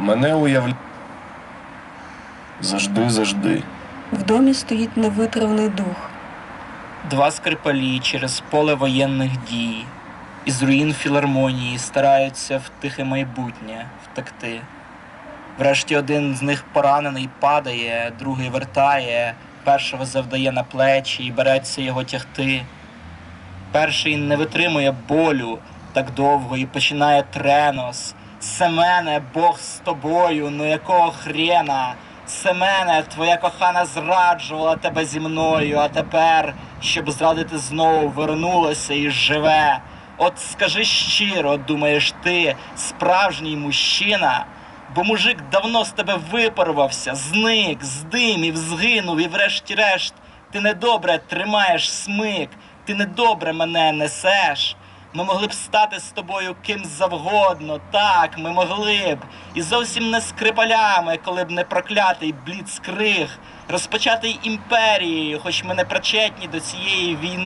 Мене уявляє. Завжди, завжди. В домі стоїть невитравний дух. Два скрипалі через поле воєнних дій. Із руїн філармонії стараються в тихе майбутнє втекти. Врешті один з них поранений падає, другий вертає, першого завдає на плечі і береться його тягти. Перший не витримує болю так довго і починає тренос. Семене, Бог з тобою, ну якого хрена? Семене, твоя кохана зраджувала тебе зі мною, а тепер, щоб зрадити знову, вернулася і живе. От скажи щиро, думаєш ти, справжній мужчина? Бо мужик давно з тебе випарувався, зник, здимів, згинув, і врешті-решт ти недобре тримаєш смик, ти недобре мене несеш. Ми могли б стати з тобою ким завгодно, так, ми могли б. І зовсім не скрипалями, коли б не проклятий бліцкриг, розпочатий імперією, хоч ми не причетні до цієї війни.